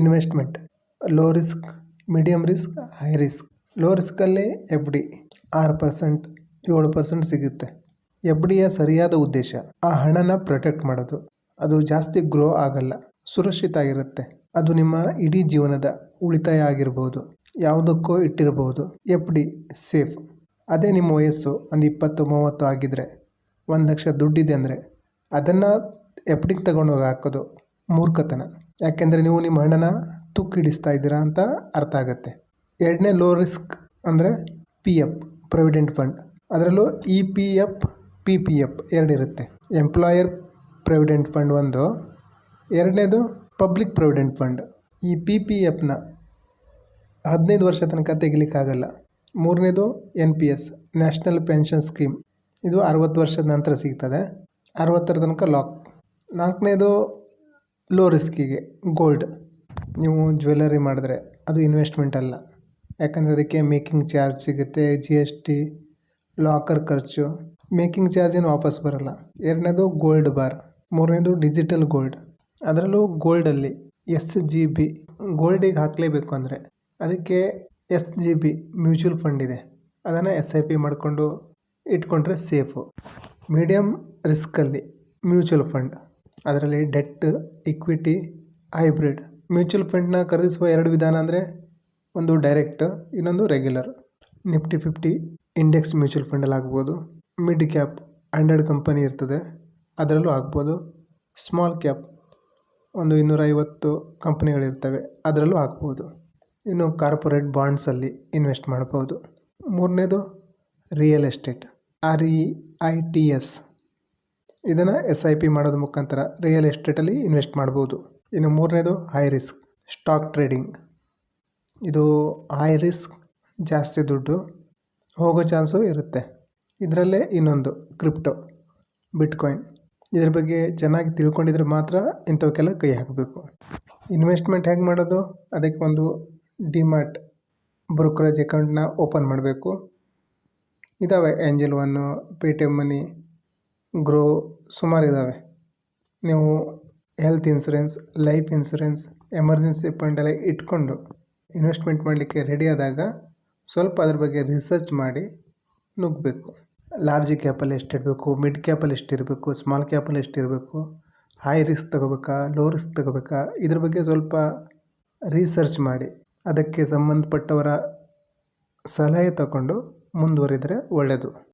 Investment. Low risk medium risk, high risk. Low ರಿಸ್ಕಲ್ಲಿ F D ಆರು percent, ಏಳು percent ಸಿಗುತ್ತೆ. F ಡಿಯ ಸರಿಯಾದ ಉದ್ದೇಶ, ಆ ಹಣನ ಪ್ರೊಟೆಕ್ಟ್ ಮಾಡೋದು. ಅದು ಜಾಸ್ತಿ ಗ್ರೋ ಆಗಲ್ಲ, ಸುರಕ್ಷಿತ ಆಗಿರುತ್ತೆ. ಅದು ನಿಮ್ಮ ಇಡೀ ಜೀವನದ ಉಳಿತಾಯ ಆಗಿರ್ಬೋದು. ಯಾವುದಕ್ಕೋ ಇಟ್ಟಿರಬಹುದು ಎಫ್ ಡಿ ಸೇಫ್. ಅದೇ ನಿಮ್ಮ ವಯಸ್ಸು, ಒಂದು ಇಪ್ಪತ್ತು, ಮೂವತ್ತು ಆಗಿದ್ದರೆ ಒಂದು ಲಕ್ಷ ದುಡ್ಡಿದೆ ಅಂದರೆ, ಅದನ್ನು ಎಫ್ ಡಿಗೆ ತಗೊಂಡೋಗಿ ಹಾಕೋದು ಮೂರ್ಖತನ. ಯಾಕೆಂದರೆ ನೀವು ನಿಮ್ಮ ಹಣನ ತುಕ್ಕಿಡಿಸ್ತಾ ಇದ್ದೀರಾ ಅಂತ ಅರ್ಥ ಆಗುತ್ತೆ. ಎರಡನೇ ಲೋ ರಿಸ್ಕ್ ಅಂದರೆ ಪಿ ಎಫ್ ಪ್ರೊವಿಡೆಂಟ್ ಫಂಡ್ ಅದರಲ್ಲೂ E P F P P F ಎರಡಿರುತ್ತೆ. Employer provident fund ಒಂದು. ಎರಡನೇದು ಪಬ್ಲಿಕ್ ಪ್ರೊವಿಡೆಂಟ್ ಫಂಡ್ ಈ ಪಿ ಪಿ ಎಫ್ನ ಹದಿನೈದು ವರ್ಷ ತನಕ ತೆಗಿಲಿಕ್ಕಾಗಲ್ಲ. ಮೂರನೇದು N P S national pension scheme ಇದು ಅರವತ್ತು ವರ್ಷದ ನಂತರ ಸಿಗ್ತದೆ. ಅರವತ್ತರ ತನಕ ಲಾಕ್ ನಾಲ್ಕನೇದು ಲೋ ರಿಸ್ಕಿಗೆ ಗೋಲ್ಡ್ ನೀವು ಜ್ಯುವೆಲರಿ ಮಾಡಿದ್ರೆ ಅದು ಇನ್ವೆಸ್ಟ್ಮೆಂಟ್ ಅಲ್ಲ. ಯಾಕಂದರೆ ಅದಕ್ಕೆ ಮೇಕಿಂಗ್ ಚಾರ್ಜ್ ಸಿಗುತ್ತೆ ಜಿ ಎಸ್ ಟಿ ಲಾಕರ್ ಖರ್ಚು. ಮೇಕಿಂಗ್ ಚಾರ್ಜ್ ಏನು ವಾಪಸ್ ಬರಲ್ಲ. ಎರಡನೇದು ಗೋಲ್ಡ್ ಬಾರ್ ಮೂರನೇದು ಡಿಜಿಟಲ್ ಗೋಲ್ಡ್ ಅದರಲ್ಲೂ ಗೋಲ್ಡಲ್ಲಿ ಎಸ್ ಜಿ ಬಿ ಗೋಲ್ಡಿಗೆ ಹಾಕಲೇಬೇಕು ಅಂದರೆ ಅದಕ್ಕೆ S G B mutual fund ಇದೆ. ಅದನ್ನು ಎಸ್ ಐ ಪಿ ಮಾಡಿಕೊಂಡು ಇಟ್ಕೊಂಡ್ರೆ ಸೇಫು ಮೀಡಿಯಮ್ ರಿಸ್ಕಲ್ಲಿ ಮ್ಯೂಚುವಲ್ ಫಂಡ್ ಅದರಲ್ಲಿ ಡೆಟ್, ಇಕ್ವಿಟಿ, ಹೈಬ್ರಿಡ್. ಮ್ಯೂಚುವಲ್ ಫಂಡ್ನ ಖರೀದಿಸುವ ಎರಡು ವಿಧಾನ ಅಂದರೆ ಒಂದು ಡೈರೆಕ್ಟ್, ಇನ್ನೊಂದು regular. Nifty fifty index mutual ಫಂಡಲ್ಲಿ ಆಗ್ಬೋದು. ಮಿಡ್ ಕ್ಯಾಪ್ ಹಂಡ್ರೆಡ್ ಕಂಪನಿ ಇರ್ತದೆ, ಅದರಲ್ಲೂ ಆಗ್ಬೋದು. ಸ್ಮಾಲ್ ಕ್ಯಾಪ್ ಒಂದು ಇನ್ನೂರೈವತ್ತು ಕಂಪ್ನಿಗಳಿರ್ತವೆ, ಅದರಲ್ಲೂ ಹಾಕ್ಬೋದು ಇನ್ನು ಕಾರ್ಪೊರೇಟ್ ಬಾಂಡ್ಸಲ್ಲಿ ಇನ್ವೆಸ್ಟ್ ಮಾಡ್ಬೋದು. ಮೂರನೇದು real estate, R E I T S. ಇದನ್ನು ಎಸ್ ಐ ಪಿ ಮಾಡೋದ್ರ ಮುಖಾಂತರ ರಿಯಲ್ ಎಸ್ಟೇಟಲ್ಲಿ ಇನ್ವೆಸ್ಟ್ ಮಾಡ್ಬೋದು. ಇನ್ನು ಮೂರನೇದು ಹೈ ರಿಸ್ಕ್ ಸ್ಟಾಕ್ ಟ್ರೇಡಿಂಗ್ ಇದು ಹೈ ರಿಸ್ಕ್ ಜಾಸ್ತಿ ದುಡ್ಡು ಹೋಗೋ ಚಾನ್ಸು ಇರುತ್ತೆ. ಇದರಲ್ಲೇ ಇನ್ನೊಂದು ಕ್ರಿಪ್ಟೋ ಬಿಟ್ಕಾಯಿನ್ ಇದ್ರ ಬಗ್ಗೆ ಚೆನ್ನಾಗಿ ತಿಳ್ಕೊಂಡಿದ್ರೆ ಮಾತ್ರ ಇಂಥವಕ್ಕೆಲ್ಲ ಕೈ ಹಾಕಬೇಕು. ಇನ್ವೆಸ್ಟ್ಮೆಂಟ್ ಹೇಗೆ ಮಾಡೋದು? ಅದಕ್ಕೆ ಒಂದು ಡಿಮ್ಯಾಟ್ ಬ್ರೋಕರೇಜ್ ಅಕೌಂಟ್ನ ಓಪನ್ ಮಾಡಬೇಕು. ಇದ್ದಾವೆ Angel one Paytm money Groww ಸುಮಾರು ಇದ್ದಾವೆ ನೀವು health insurance, life insurance, emergency ಫಂಡೆಲ್ಲ ಇಟ್ಕೊಂಡು ಇನ್ವೆಸ್ಟ್ಮೆಂಟ್ ಮಾಡಲಿಕ್ಕೆ ರೆಡಿ ಆದಾಗ ಸ್ವಲ್ಪ ಅದ್ರ ಬಗ್ಗೆ ರಿಸರ್ಚ್ ಮಾಡಿ ನುಗ್ಗಬೇಕು. ಲಾರ್ಜ್ ಕ್ಯಾಪಲ್ಲಿ ಎಷ್ಟಿರಬೇಕು, ಮಿಡ್ ಕ್ಯಾಪಲ್ಲಿ ಎಷ್ಟಿರಬೇಕು, ಸ್ಮಾಲ್ ಕ್ಯಾಪಲ್ಲಿ ಎಷ್ಟಿರಬೇಕು, ಹೈ ರಿಸ್ಕ್ ತಗೋಬೇಕಾ, ಲೋ ರಿಸ್ಕ್ ತಗೋಬೇಕಾ, ಇದ್ರ ಬಗ್ಗೆ ಸ್ವಲ್ಪ ರಿಸರ್ಚ್ ಮಾಡಿ. ಅದಕ್ಕೆ ಸಂಬಂಧಪಟ್ಟವರ ಸಲಹೆ ತಗೊಂಡು ಮುಂದುವರಿದರೆ ಒಳ್ಳೆಯದು